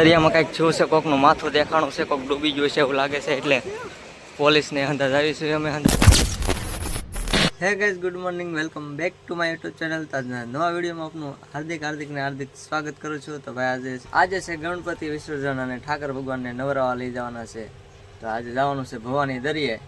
દરિયામાં કંઈક જોયું છે, કોકનું માથું દેખાણું છે, કોક ડૂબી ગયું છે એવું લાગે છે, એટલે પોલીસને અંદાજ આવીશું અમે અંદાજ hey guys good morning welcome back to my YouTube channel તાજના નવા વિડીયોમાં આપનું હાર્દિક હાર્દિક ને હાર્દિક સ્વાગત કરું છું. તો ભાઈ, આજે આજે છે ગણપતિ વિસર્જન અને ઠાકર ભગવાનને નવરાવા લઈ જવાના છે. તો આજે જવાનું છે ભવાની દરિયે.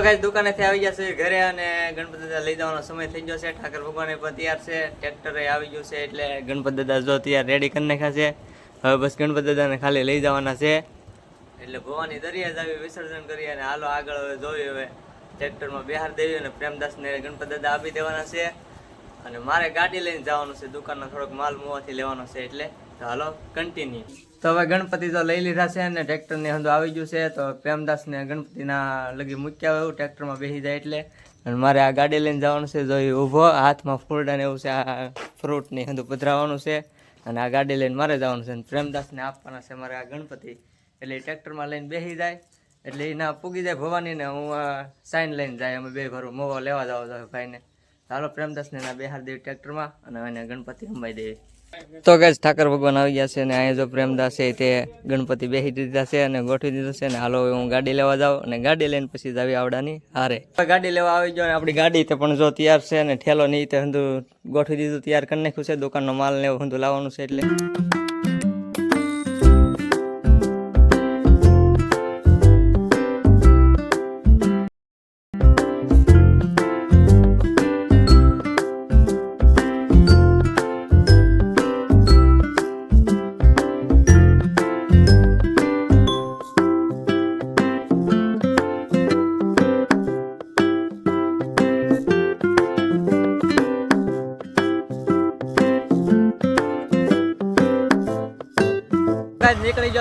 Guys, દુકાનેથી આવી ગયા છે ઘરે અને ગણપતિ દાદા લઈ જવાનો સમય થઈ ગયો છે. ઠાકર ભગવાન પણ તૈયાર છે. ટ્રેક્ટરે આવી ગયું છે એટલે ગણપતિ દાદા જો તૈયાર રેડી કરી નાખ્યા છે. હવે બસ ગણપતિ દાદાને ખાલી લઈ જવાના છે. એટલે ભવાની દરિયા જ આવી વિસર્જન કરી અને હાલો આગળ હવે જોયું હવે. ટ્રેક્ટરમાં બિહાર દેવી અને પ્રેમદાસને ગણપતિ દાદા આપી દેવાના છે. અને મારે ગાડી લઈને જવાનું છે. દુકાનનો થોડોક માલ મોવાથી લેવાનો છે એટલે. હાલો કન્ટિન્યુ તો હવે ગણપતિ તો લઈ લીધા છે અને ટ્રેક્ટરની હંધો આવી ગયું છે. તો પ્રેમદાસને ગણપતિના લગી મૂક્યા હોય એવું ટ્રેક્ટરમાં બેસી જાય એટલે. અને મારે આ ગાડી લઈને જવાનું છે, જો એ ઊભો, હાથમાં ફૂલડા ને એવું છે, આ ફ્રૂટની હંધું પધરાવવાનું છે. અને આ ગાડી લઈને મારે જવાનું છે અને પ્રેમદાસને આપવાના છે મારે આ ગણપતિ. એટલે ટ્રેક્ટરમાં લઈને બેસી જાય. એટલે એના પૂગી જાય ભવાનીને હું સાઈન લઈને જાય. અમે બે ભરું મોવા લેવા જાવ ભાઈને. ચાલો પ્રેમદાસને ના બેહાર દેવી ટ્રેક્ટરમાં અને એને ગણપતિ અંબાઈ દેવી. તો કે ઠાકર ભગવાન આવી ગયા છે અને અહીંયા જો પ્રેમદાસ છે તે ગણપતિ બેસી દીધા છે અને ગોઠવી દીધા છે અને હાલો હું ગાડી લેવા જાઉં અને ગાડી લઈને પછી જાવી આવડાની હારે. ગાડી લેવા આવી અને આપણી ગાડી તે પણ જો તૈયાર છે અને ઠેલો નહીં તે હંધું ગોઠવી દીધું, તૈયાર કરી નાખ્યું છે, દુકાનનો માલ ને એવું હંધું લાવવાનું છે એટલે.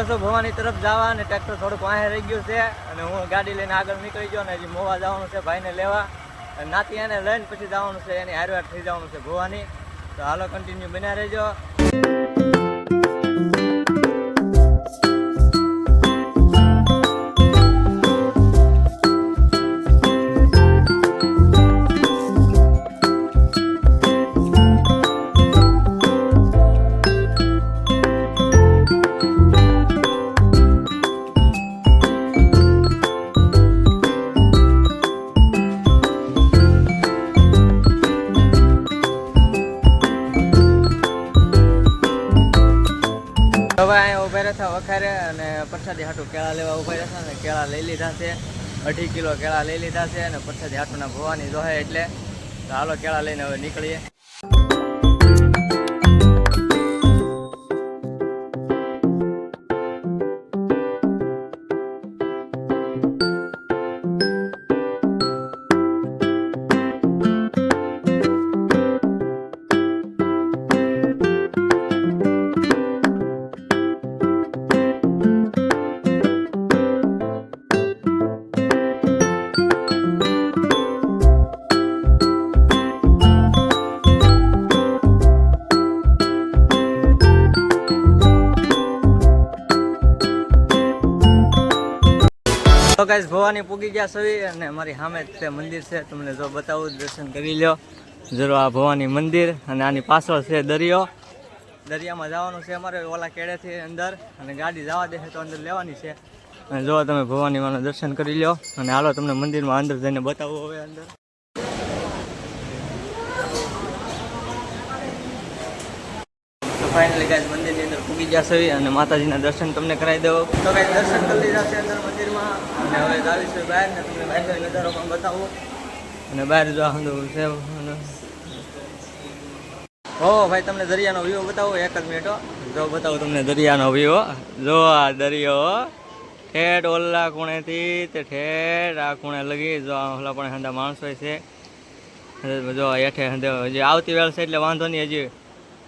ગાઈસ નીકળી છું ભવાની તરફ જવા અને ટ્રેક્ટર થોડુંક વાહે રહી ગયું છે અને હું ગાડી લઈને આગળ નીકળી ગયો અને હજી મોવા જવાનું છે ભાઈને લેવા. અને નાતી એને લઈને પછી જવાનું છે, એની હારવાર થઈ જવાનું છે ભવાની. તો હાલો કન્ટિન્યુ બન્યા રહેજો. હવે અહીંયા ઊભા રહ્યા હતા વખારે અને પ્રસાદી હાટું કેળા લેવા ઊભા રહ્યા અને કેળા લઈ લીધા છે. અઢી કિલો કેળા લઈ લીધા છે અને પ્રસાદી હાટુના ભવાની જોહે એટલે તો હાલો કેળા લઈને હવે નીકળીએ. ગાઈસ, ભવાની પૂગી ગયા સવી અને મારી સામે તે મંદિર છે. તમને જો બતાવું દર્શન કરી લ્યો. જરો આ ભવાની મંદિર અને આની પાછળ છે દરિયો. દરિયામાં જવાનું છે અમારે ઓલા કેળેથી અંદર અને ગાડી જવા દે તો અંદર લેવાની છે. અને જો તમે ભવાની માનું દર્શન કરી લ્યો. અને હાલો તમને મંદિરમાં અંદર જઈને બતાવું હવે અંદર. ફાઇનલી ગાઈસ, મંદિરની અંદર પૂગી છે અને માતાજીના દર્શન તમને કરાવી દઉં તો ગાઈસ, દર્શન કરી લીધા છે અંદર મંદિરમાં. હવે ને તમને બહારનો નજારો પણ બતાવું. અને બહાર જો આ છે. અને ભાઈ, તમને દરિયાનો વ્યૂ બતાવો, એક જ મિનિટ જો બતાવું તમને દરિયાનો વ્યૂ જો આ દરિયો ઠેઠ ઓલા ખૂણેથી તે ઠેઠ આ ખૂણે લગી, જો ઓલા પણ હંધા માણસો છે. જો હેઠે હજી આવતી વેળ છે એટલે વાંધો નહીં, હજી.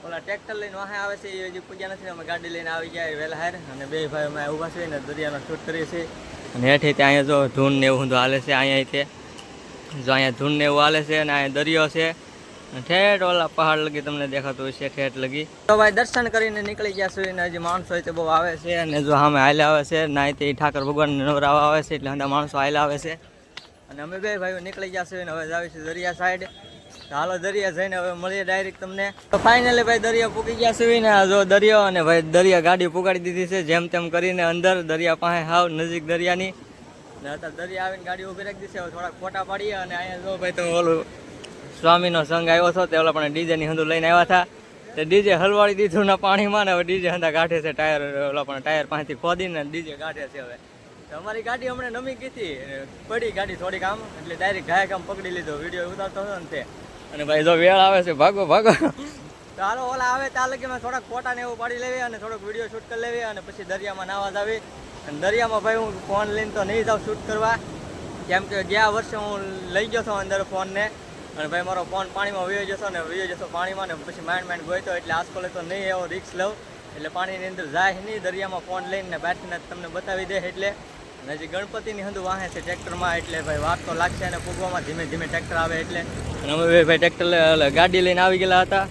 ઓલા ટ્રેક્ટર લઈને વાહે આવે છે, એ હજી પૂજા નથી, અમે ગાડી લઈને આવી ગયા વહેલા હાર. અને બે ભાઈ અમે ઊભા છે ને દરિયાનો શૂટ કરીએ છીએ. અને હેઠે ત્યાં અહીંયા જો ધૂન ને એવું હાલે છે, અહીંયા તે. જો અહીંયા ધૂન ને એવું હાલે છે અને અહીંયા દરિયો છે. ઠેઠ ઓલા પહાડ લગી તમને દેખાતું છે ઠેઠ લગી. તો ભાઈ દર્શન કરીને નીકળી ગયા સુધી હજી માણસો હોય તે બહુ આવે છે અને જો સામે હાલે આવે છે ના તે ઠાકર ભગવાન નવરાવા આવે છે એટલે બધા માણસો હાલે આવે છે. અને અમે બે ભાઈઓ નીકળી ગયા છીએ હવે જ આવીશું દરિયા સાઈડ હાલો દરિયા જઈને હવે મળીએ ડાયરેક્ટ તમને. તો ફાઇનલી ભાઈ દરિયા પૂકી ગયા છે ને જો દરિયો અને ભાઈ દરિયા ગાડી પુગાડી દીધી છે, જેમ તેમ કરીને અંદર દરિયા પાસે હાવ નજીક દરિયાની. ને અત્યારે દરિયા આવીને ગાડી ઊભી રાખી દીધી છે. થોડાક ફોટા પાડીએ અને અહીંયા જો ભાઈ તમે ઓલું સ્વામીનો સંઘ આવ્યો હતો તે ઓલા પણ ડીજેની હંધું લઈને આવ્યા હતા. તે ડીજે હલવાડી દીધું ને પાણીમાં ને હવે ડીજે હંધા કાઢે છે, ટાયર, ઓલા પણ ટાયર પાસેથી ખોદીને ડીજે કાઢે છે હવે. અમારી ગાડી હમણાં નમી ગઈ હતી. પડી ગાડી થોડીક આમ, એટલે ડાયરેક્ટ ઘાયક આમ પકડી લીધો. વીડિયો ઉતારતો હતો ને તે. અને ભાઈ જો વેળ આવે છે, ભાગો ભાગો. ચાલો, ઓલા આવે લગી મેં થોડાક ફોટા ને એવું પાડી લેવી અને થોડોક વીડિયો શૂટ કરી લેવી અને પછી દરિયામાં નાવા આવી અને દરિયામાં ભાઈ હું ફોન લઈને તો નહીં જાઉં શૂટ કરવા. કેમ કે ગયા વર્ષે હું લઈ ગયો હતો અંદર ફોનને અને ભાઈ મારો ફોન પાણીમાં વયો જશો ને વયો જશો પાણીમાં ને પછી માઇન્ડ માઇન્ડ ગોઈતો એટલે આસકોલે તો નહીં એવો રિક્સ લઉં. એટલે પાણીની અંદર જાય નહીં, દરિયામાં ફોન લઈને બેઠીને તમને બતાવી દે એટલે. અને જે ગણપતિની હંધુ વાહે છે ટ્રેક્ટરમાં, એટલે ભાઈ વાત તો લાગશે અને પૂગવામાં ધીમે ધીમે ટ્રેક્ટર આવે એટલે. અમે ભાઈ ટ્રેક્ટર ગાડી લઈને આવી ગયેલા હતા.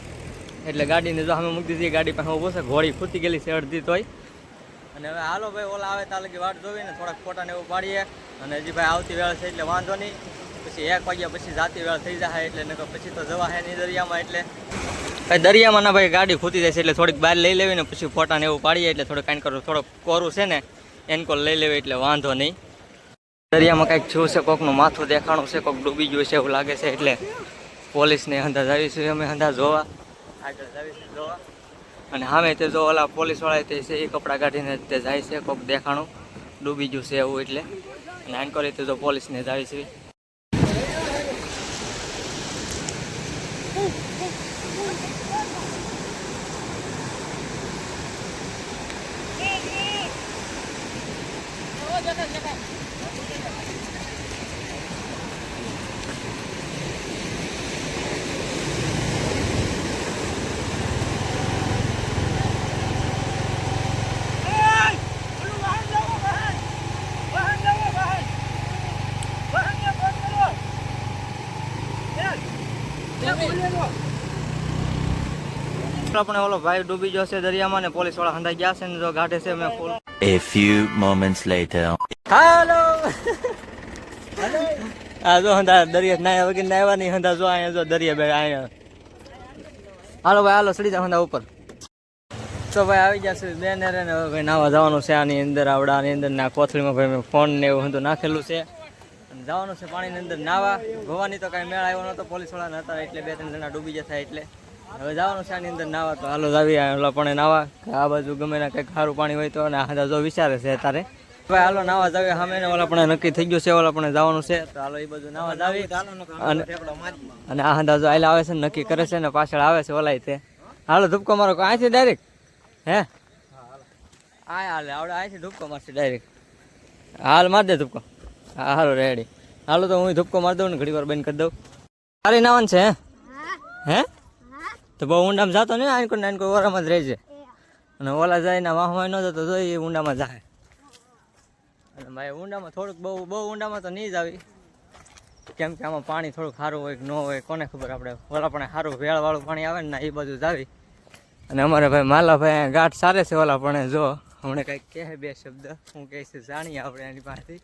એટલે ગાડીને જો અમે મૂકી દીધી ગાડી પાસે ઊભો છે, ઘોડી ખૂટી ગયેલી છે અડધી તોય. અને હવે હાલો ભાઈ, ઓલા આવે ત્યાં લગી વાટ જોવી ને થોડાક ફોટા ને એવું પાડીએ. અને હજી ભાઈ આવતી વેળ છે એટલે વાંધો નહીં. પછી એક વાગ્યા પછી જાતી વેળ થઈ જાય એટલે નકર પછી તો જવા હે નહીં દરિયામાં એટલે. ભાઈ દરિયામાં ના ભાઈ ગાડી ખૂતી જાય છે એટલે થોડીક બહાર લઈ લેવી ને પછી ફોટા ને એવું પાડીએ એટલે થોડું કાંઈ કરું થોડોક કોરું છે ને એનકોલ લઈ લેવી એટલે વાંધો નહીં. દરિયામાં કંઈક થયું છે કોકનું માથું દેખાણું છે કોક ડૂબી ગયું છે એવું લાગે છે એટલે પોલીસને અંદાજ આવીશું અમે અંદાજ જોવા. આગળ જાવીશું જોવા. અને સામે તે જો ઓલા પોલીસવાળા તે છે એ કપડાં કાઢીને તે જાય છે કોક દેખાણું ડૂબી ગયું છે એવું એટલે. અને એનકો રીતે જો પોલીસને જાય છે આપણે ઓલો ભાઈ ડૂબી ગયો છે દરિયામાં ને પોલીસવાળા હંધાઈ ગયા છે ને જો ગાઢે છે મેં ફૂલ A few moments later. હાલો! આ જો હંધા દરિયા નાયા વગર નાયા નહીં હંધા જો અહીંયા જો દરિયા બે અહીંયા. હાલો ભાઈ હાલો સડી જાવ હંધા ઉપર. તો ભાઈ આવી ગયા છે બેન રે ને હવે ભાઈ નાવા જવાનું છે આની અંદર આવડાની અંદર ના કોથળીમાં ભાઈ મેં ફોન ને એવું હંધું નાખેલું છે. જવાનું છે પાણીની અંદર નાવા. ભવાની તો કાંઈ મેળ આવ્યો નહોતો પોલીસવાળા નતા એટલે બે ત્રણ જણા ડૂબી જતા એટલે. હવે જવાનું છે આની અંદર નાવા તો હાલો જાવી ઓલા પણ નાવા, કે આ બાજુ ગમે ને કંઈક ખારું પાણી હોય તો અને આ જો વિચારે છે તારે ભાઈ હાલો નાવા જાવી, સામે ને ઓલા પણ નક્કી થઈ ગયું છે, ઓલા પણ જવાનું છે, તો હાલો એ બાજુ નાવા જાવી. અને અને આ અંદાજો આયલા આવે છે નક્કી કરે છે ને પાછળ આવે છે ઓલાય તે. હાલો ધૂપકો મારો અહીંથી ડાયરેક્ટ હે? આ હાલે, આવડે અહીંથી ધૂપકો મારશે ડાયરેક્ટ હાલ માર દે ધૂપકો. હા, હાલો રેડી હાલો તો હું ધૂપકો મારી દઉં ને ઘડી વાર બંધ કરી દઉં. તારી નાવાનું છે, હે? હે? તો બહુ ઊંડામાં જતો નહીં આનકો ને આનકો કોઈ ઓરામાં જ રહેજે અને ઓલા જાય ને વાહમાં ન જતો તો એ ઊંડામાં જાય. અને ભાઈ ઊંડામાં થોડુંક બહુ બહુ ઊંડામાં તો નહીં જ આવી. કેમ કે આમાં પાણી થોડુંક સારું હોય કે ન હોય કોને ખબર? આપણે ઓલા પણ સારું વેળવાળું પાણી આવે ને એ બધું જ આવી. અને અમારે ભાઈ માલાભાઈ ગાંઠ સારે છે ઓલા પણ જો હમણાં કંઈક કહે બે શબ્દ. હું કહીશ જાણીએ આપણે એની પાસેથી.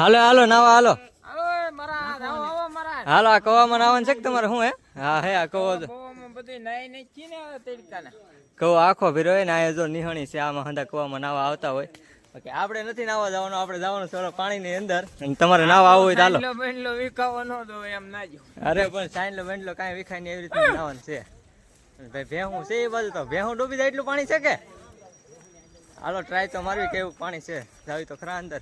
હાલો હાલો નાવા હાલો. હાલો આ કવામાં નાવાનું છે કે તમારે શું હે? હા હે આ કવો જો કહો આખો ભીરો ને આ જો નિહણી છે આમાં હંધા કવામાં નાવા આવતા હોય. ઓકે આપણે નથી નાવા જવાનું આપણે જવાનું છે પાણી પાણીની અંદર. અને તમારે નાવા આવવું હોય તો હાલો. અરે પણ સાઈન લો વેંડલો કાંઈ વિખાય નહીં એવી રીતે નાવાનું છે. ભાઈ ભેહું છે એ બાજુ તો. ભેહું ડૂબી જાય એટલું પાણી છે કે? હાલો ટ્રાય તો મારવી કેવું પાણી છે. જાવી તો ખરા અંદર.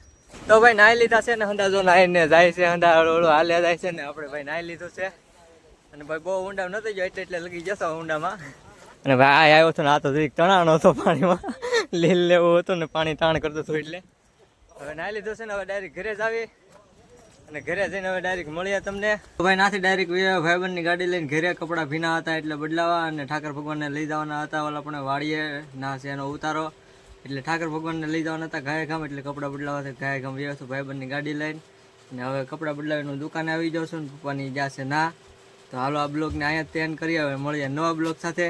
તો ભાઈ નાઈ લીધા છે ને હંધા જો નાઈને જાય છે હંધા ઓળું હાલ્યા જાય છે ને આપણે ભાઈ નાઈ લીધું છે. અને ભાઈ બહુ ઊંડા નથી ગયો એટલે લગી જશો ઊંડામાં. અને ભાઈ આ આવ્યો હતો ને આ તો જરીક તણાણો હતો પાણીમાં. લીલ લેવું હતું ને પાણી તાણ કરતો હતું એટલે. હવે નાહી લીધું છે ને હવે ડાયરેક્ટ ઘરે જ આવી અને ઘરે જઈને હવે ડાયરેક્ટ મળ્યા તમને. ભાઈ નાથી ડાયરેક્ટ ભાઈબંધની ગાડી લઈને ઘરે કપડાં ભીના હતા એટલે બદલાવા અને ઠાકર ભગવાનને લઈ જવાના હતા. ઓલા પણ વાડીએ ના છે એનો ઉતારો. એટલે ઠાકર ભગવાનને લઈ જવાના હતા ગાય ગામ એટલે કપડાં બદલાવા છે. ગાય ગામ વ્યવસ્થિત ભાઈબંધની ગાડી લઈને. અને હવે કપડાં બદલાવીને દુકાને આવી જાઉં છું ને પપ્પાની જશે ના. તો હાલો આ બ્લોગને અહીંયા જ તેન કરી હવે મળીએ નવા બ્લોગ સાથે.